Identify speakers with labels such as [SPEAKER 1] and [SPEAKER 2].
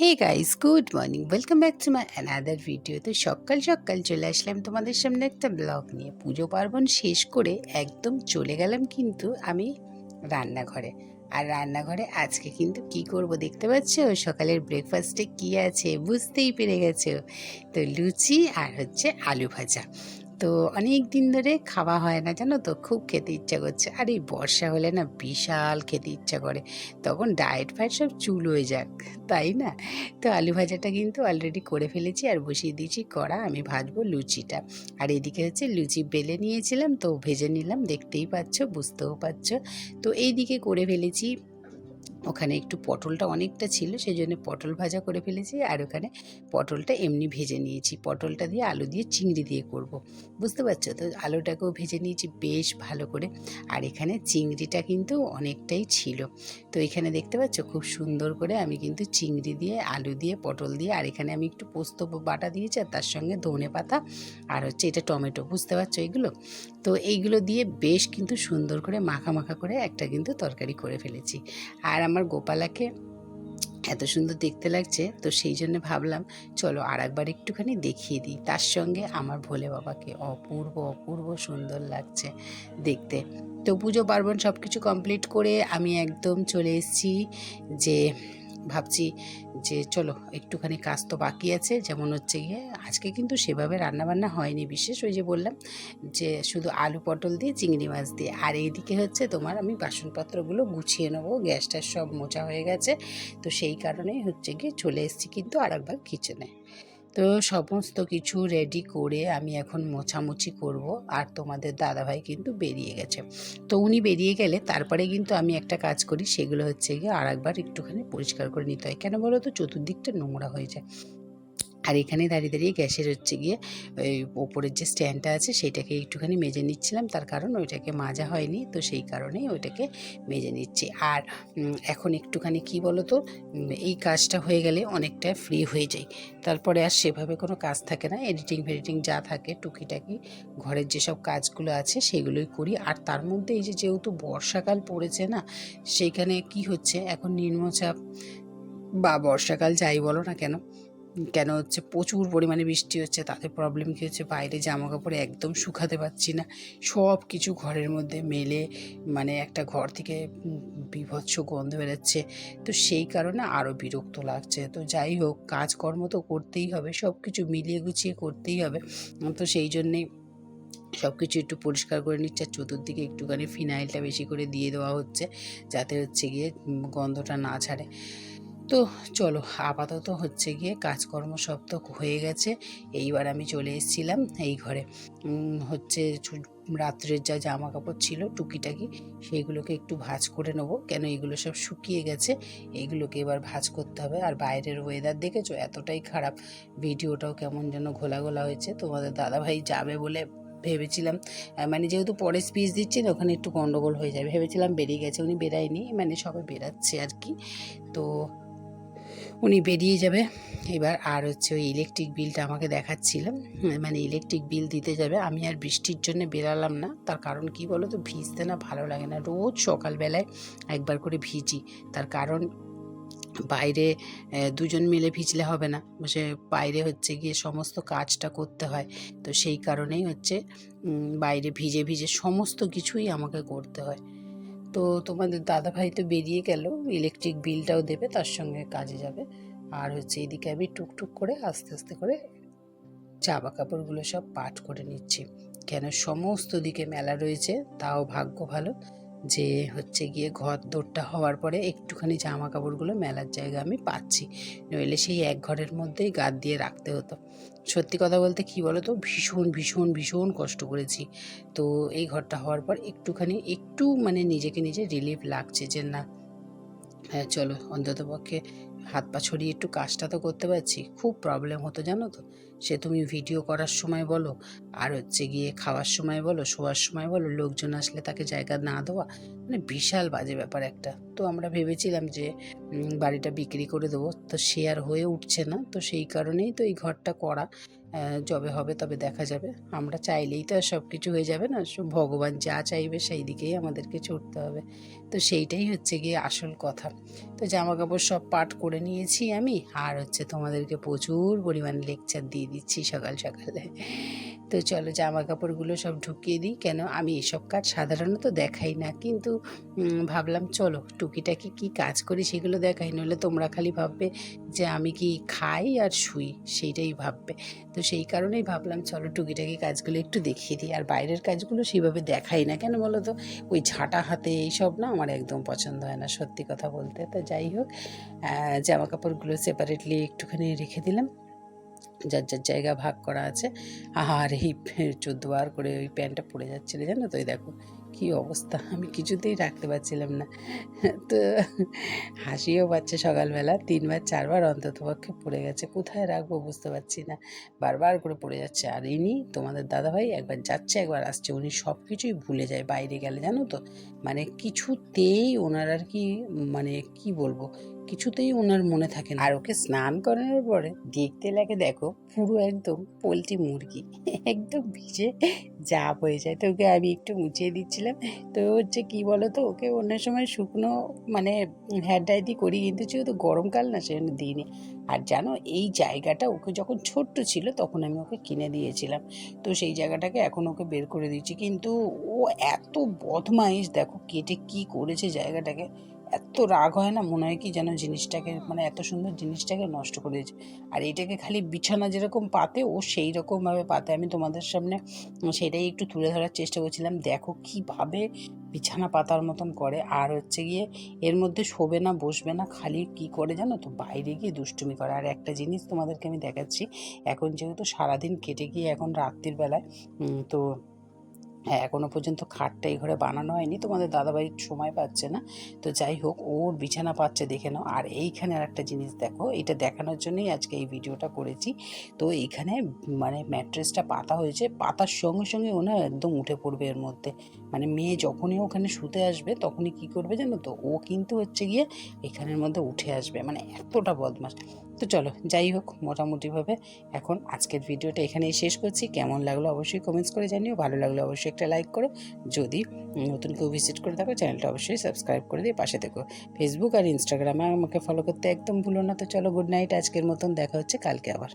[SPEAKER 1] Hey guys good morning welcome back to my another video তো সকাল সকাল চলে আসলাম তোমাদের সামনে একটা ব্লগ নিয়ে। পুজো পার্বণ শেষ করে একদম চলে গেলাম কিন্তু আমি রান্নাঘরে। আর রান্নাঘরে আজকে কিন্তু কি করব দেখতে পাচ্ছ? সকালের ব্রেকফাস্টে কি আছে বুঝতেই পেরে গেছো। তো লুচি আর হচ্ছে আলু ভাজা। তো অনেক দিন ধরে খাওয়া হয় না, জানো তো? খুব খেতে ইচ্ছা করছে। আর এই বর্ষা হলে না বিশাল খেতে ইচ্ছা করে। তখন ডায়েট ফায়েট সব চুল হয়ে যাক, তাই না? তো আলু ভাজাটা কিন্তু অলরেডি করে ফেলেছি আর বসিয়ে দিয়েছি কড়া, আমি ভাজবো লুচিটা। আর এদিকে হচ্ছে লুচি বেলে নিয়েছিলাম, তো ভেজে নিলাম, দেখতেই পাচ্ছ, বুঝতেও পারছ তো এইদিকে করে ফেলেছি ওখানে একটু পটলটা অনেকটা ছিল সেই জন্য পটল ভাজা করে ফেলেছি আর ওখানে পটলটা এমনি ভেজে নিয়েছি। পটলটা দিয়ে আলু দিয়ে চিংড়ি দিয়ে করব। বুঝতে পারছ? তো আলুটাকেও ভেজে নিয়েছি বেশ ভালো করে। আর এখানে চিংড়িটা কিন্তু অনেকটাই ছিল। তো এখানে দেখতে পাচ্ছ? খুব সুন্দর করে আমি কিন্তু চিংড়ি দিয়ে, আলু দিয়ে, পটল দিয়ে, আর এখানে আমি একটু পোস্ত বাটা দিয়েছি আর তার সঙ্গে ধনে পাতা আর হচ্ছে এটা টমেটো। বুঝতে পারছ এগুলো? তো এইগুলো দিয়ে বেশ কিন্তু সুন্দর করে মাখা মাখা করে একটা কিন্তু তরকারি করে ফেলেছি। আর আমার গোপালাকে এত সুন্দর দেখতে লাগছে, তো সেই জন্য ভাবলাম, চলো আর একবার একটুখানি দেখিয়ে দিই। তার সঙ্গে আমার ভোলে বাবাকে অপূর্ব অপূর্ব সুন্দর লাগছে দেখতে। তো পুজো পার্বণ সব কিছু কমপ্লিট করে আমি একদম চলে এসেছি যে ভাবছি যে চলো, একটুখানি কাজ তো বাকি আছে। যেমন হচ্ছে গিয়ে, আজকে কিন্তু সেভাবে রান্নাবান্না হয়নি। বিশেষ ওই যে বললাম যে শুধু আলু পটল দিয়ে, চিংড়ি মাছ দিয়ে। আর এইদিকে হচ্ছে তোমার আমি বাসনপত্রগুলো গুছিয়ে নেব। গ্যাসটা সব মোচা হয়ে গেছে। তো সেই কারণেই হচ্ছে গিয়ে চলে এসেছি কিন্তু আর একবার কিচেনে তো সমস্ত কিছু রেডি করে আমি এখন মোছামুছি করব। আর তোমাদের দাদাভাই কিন্তু বেরিয়ে গেছে। তো উনি বেরিয়ে গেলে তারপরে কিন্তু আমি একটা কাজ করি, সেগুলো হচ্ছে গিয়ে আর একবার একটুখানি পরিষ্কার করে নিতে হয়। কেন বলো তো? চতুর্দিকটা নোংরা হয়ে যায়। আর এখানে দাঁড়িয়ে দাঁড়িয়ে গ্যাসের হচ্ছে গিয়ে, ওই ওপরের যে স্ট্যান্ডটা আছে সেইটাকে একটুখানি মেজে নিচ্ছিলাম। তার কারণ ওইটাকে মাজা হয়নি, তো সেই কারণেই ওইটাকে মেজে নিচ্ছি। আর এখন একটুখানি কি বলো তো এই কাজটা হয়ে গেলে অনেকটা ফ্রি হয়ে যাই। তারপরে আর সেভাবে কোনো কাজ থাকে না। এডিটিং ফেডিটিং যা থাকে, টুকিটাকি ঘরের যেসব কাজগুলো আছে সেগুলোই করি। আর তার মধ্যে এই যে যেহেতু বর্ষাকাল পড়েছে না, সেইখানে কি হচ্ছে, এখন নিম্নচাপ বা বর্ষাকাল যাই বলো না কেন কেন হচ্ছে প্রচুর পরিমাণে বৃষ্টি হচ্ছে, তাতে প্রবলেম কী হচ্ছে? বাইরে জামা কাপড় একদম শুকাতে পারছি না। সব কিছু ঘরের মধ্যে মেলে মানে একটা ঘর থেকে বীভৎস গন্ধ বেরোচ্ছে। তো সেই কারণে আরও বিরক্ত লাগছে। তো যাই হোক, কাজকর্ম তো করতেই হবে সব কিছু মিলিয়ে গুছিয়ে করতেই হবে। তো সেই জন্যেই সব কিছু একটু পরিষ্কার করে নিচ্ছে। আর চতুর্দিকে একটুখানি ফিনাইলটা বেশি করে দিয়ে দেওয়া হচ্ছে, যাতে হচ্ছে গিয়ে গন্ধটা না ছাড়ে। তো চলো, আপাতত হচ্ছে গিয়ে কাজকর্ম সব তো হয়ে গেছে। এইবার আমি চলে এসেছিলাম এই ঘরে। হচ্ছে রাত্রের যা জামা কাপড় ছিল টুকিটাকি, সেইগুলোকে একটু ভাঁজ করে নেব। কেন এগুলো সব শুকিয়ে গেছে এইগুলোকে এবার ভাঁজ করতে হবে। আর বাইরের ওয়েদার দেখেছ? এতটাই খারাপ। ভিডিওটাও কেমন যেন ঘোলা ঘোলা হয়েছে। তোমাদের দাদাভাই যাবে বলে ভেবেছিলাম। মানে যেহেতু পরে স্পিচ দিচ্ছি না, ওখানে একটু গন্ডগোল হয়ে যাবে ভেবেছিলাম বেরিয়ে গেছে, উনি বেরায়নি। মানে সবাই বেরাচ্ছে আর কি। তো উনি বেরিয়ে যাবে। এবার আর হচ্ছে ওই ইলেকট্রিক বিলটা আমাকে দেখাচ্ছিলাম মানে ইলেকট্রিক বিল দিতে যাবে। আমি আর বৃষ্টির জন্য বেরালাম না। তার কারণ কি বলো তো ভিজতে না ভালো লাগে না। রোজ সকালবেলায় একবার করে ভিজি। তার কারণ বাইরে দুজন মিলে ভিজলে হবে না। সে বাইরে হচ্ছে গিয়ে সমস্ত কাজটা করতে হয়। তো সেই কারণেই হচ্ছে বাইরে ভিজে ভিজে সমস্ত কিছুই আমাকে করতে হয়। তো তোমাদের দাদাভাই তো বেরিয়ে গেল ইলেকট্রিক বিলটাও দেবে, তার সঙ্গে কাজে যাবে। আর হচ্ছে এদিকে আমি টুকটুক করে আস্তে আস্তে করে জামা কাপড়গুলো সব পাঠ করে নিচ্ছি। কেন, সমস্ত দিকে মেলা রয়েছে, তাও ভাগ্য ভালো। যে হচ্ছে গিয়ে ঘর দৌড়টা হওয়ার পরে একটুখানি জামা কাপড়গুলো মেলার জায়গা আমি পাচ্ছি। নইলে সেই এক ঘরের মধ্যেই গাদ দিয়ে রাখতে হতো। সত্যি কথা বলতে কি বলো তো ভীষণ ভীষণ ভীষণ কষ্ট করেছি। তো এই ঘরটা হওয়ার পর একটুখানি, একটু মানে নিজেকে নিজে রিলিফ লাগছে যে না হ্যাঁ চলো অন্তত পক্ষে হাত পা ছড়িয়ে একটু কাজটা তো করতে পারছি। খুব প্রবলেম হতো জানো তো? সে তুমি ভিডিও করার সময় বলো, আর হচ্ছে গিয়ে খাওয়ার সময় বলো, শোয়ার সময় বলো, লোকজন আসলে তাকে জায়গা না দেওয়া মানে বিশাল বাজে ব্যাপার একটা। তো আমরা ভেবেছিলাম যে বাড়িটা বিক্রি করে দেবো, তো সে আর হয়ে উঠছে না, তো সেই কারণেই তো এই ঘরটা করা যবে হবে তবে দেখা যাবে। আমরা চাইলেই তো আর সব কিছু হয়ে যাবে না ভগবান যা চাইবে সেই দিকেই আমাদেরকে ছুটতে হবে। তো সেইটাই হচ্ছে গিয়ে আসল কথা। তো জামা কাপড় সব পাট করে নিয়েছি আমি, আর হচ্ছে তোমাদেরকে প্রচুর পরিমাণে লেকচার দিয়ে দিচ্ছি সকাল সকালে। তো চলো জামা কাপড়গুলো সব ঢুকিয়ে দিই। কেন? আমি এসব কাজ সাধারণত দেখাই না। কিন্তু ভাবলাম চলো টুকিটাকি কি কাজ করি সেগুলো দেখাই। নইলে তোমরা খালি ভাববে যে আমি কি খাই আর শুই, সেইটাই ভাববে। তো সেই কারণেই ভাবলাম চলো টুকিটাকি কাজগুলো একটু দেখিয়ে দিই। আর বাইরের কাজগুলো সেভাবে দেখাই না। কেন বলো তো? ওই ঝাঁটা হাতে এইসব না আমার একদম পছন্দ হয় না সত্যি কথা বলতে। তো যাই হোক জামা কাপড়গুলো সেপারেটলি একটুখানি রেখে দিলাম। যার যার জায়গা ভাগ করা আছে। আর, এই চোদ্দ বার করে ওই প্যান্টটা পড়ে যাচ্ছিল, জানো তো? এই দেখো, কি অবস্থা, আমি কিছুতেই রাখতে পারছিলাম না। তো হাসিও পাচ্ছে সকালবেলা তিনবার চারবার অন্তত পক্ষে পড়ে গেছে। কোথায় রাখব বুঝতে পারছি না। বারবার করে পড়ে যাচ্ছে। আর ইনি তোমাদের দাদাভাই একবার যাচ্ছে, একবার আসছে, উনি সব কিছুই ভুলে যায়, বাইরে গেলে, জানো তো? মানে কিছুতেই ওনার আর কি মানে কি বলব? কিছুতেই ওনার মনে থাকে না। আর ওকে স্নান করানোর পরে দেখতে লাগে দেখো পুরো একদম পোলট্রি মুরগি। একদম ভিজে জাপ হয়ে যায়। তো ওকে আমি একটু মুছিয়ে দিচ্ছিলাম। তো হচ্ছে কি বলো তো ওকে অন্য সময় শুকনো মানে হেয়ার দিয়ে করি, কিন্তু যেহেতু গরমকাল না, সেজন্য দিইনি। আর জানো, এই জায়গাটা ওকে যখন ছোট্ট ছিল, তখন আমি ওকে কিনে দিয়েছিলাম। তো সেই জায়গাটাকে এখন ওকে বের করে দিচ্ছি। কিন্তু ও এত বদমাইশ, দেখো কেটে কি করেছে জায়গাটাকে। এত রাগ হয় না? মনে হয় কি যেন জিনিসটাকে মানে এত সুন্দর জিনিসটাকে নষ্ট করে দিয়েছে। আর এটাকে খালি বিছানা যেরকম পাতে, ও সেই রকমভাবে পাতে। আমি তোমাদের সামনে সেটাই একটু তুলে ধরার চেষ্টা করছিলাম। দেখো কীভাবে বিছানা পাতার মতন করে। আর হচ্ছে গিয়ে, এর মধ্যে শোবে না, বসবে না, খালি কি করে জানো তো? বাইরে গিয়ে দুষ্টুমি করে। আর একটা জিনিস তোমাদেরকে আমি দেখাচ্ছি। এখন যেহেতু সারাদিন কেটে গিয়ে এখন রাত্রির বেলায় তো হ্যাঁ এখনও পর্যন্ত খাটটা এই ঘরে বানানো হয়নি, তোমাদের দাদাবাড়ির সময় পাচ্ছে না। তো যাই হোক ওর বিছানা পাচ্ছে, দেখে নাও। আর এইখানে আর একটা জিনিস দেখো, এটা দেখানোর জন্যই আজকে এই ভিডিওটা করেছি। তো এইখানে মানে ম্যাট্রেসটা পাতা হয়েছে, পাতার সঙ্গে সঙ্গে ও না একদম উঠে পড়বে এর মধ্যে। মানে মেয়ে যখনই ওখানে শুতে আসবে, তখনই কি করবে জানো তো? ও কিন্তু হচ্ছে গিয়ে এখানের মধ্যে উঠে আসবে মানে এতটা বদমাস তো চলো, যাই হোক, মোটামুটিভাবে এখন আজকের ভিডিওটা এখানেই শেষ করছি। কেমন লাগল অবশ্যই কমেন্টস করে জানিও, ভালো লাগল অবশ্যই একটা লাইক করো। যদি নতুন কেউ ভিজিট করে থাকো চ্যানেলটা অবশ্যই সাবস্ক্রাইব করে দিয়ে পাশে থেকো। ফেসবুক আর ইনস্টাগ্রামে আমাকে ফলো করতে একদম ভুলো না। তো চলো গুড নাইট আজকের মতন, দেখা হচ্ছে কালকে আবার।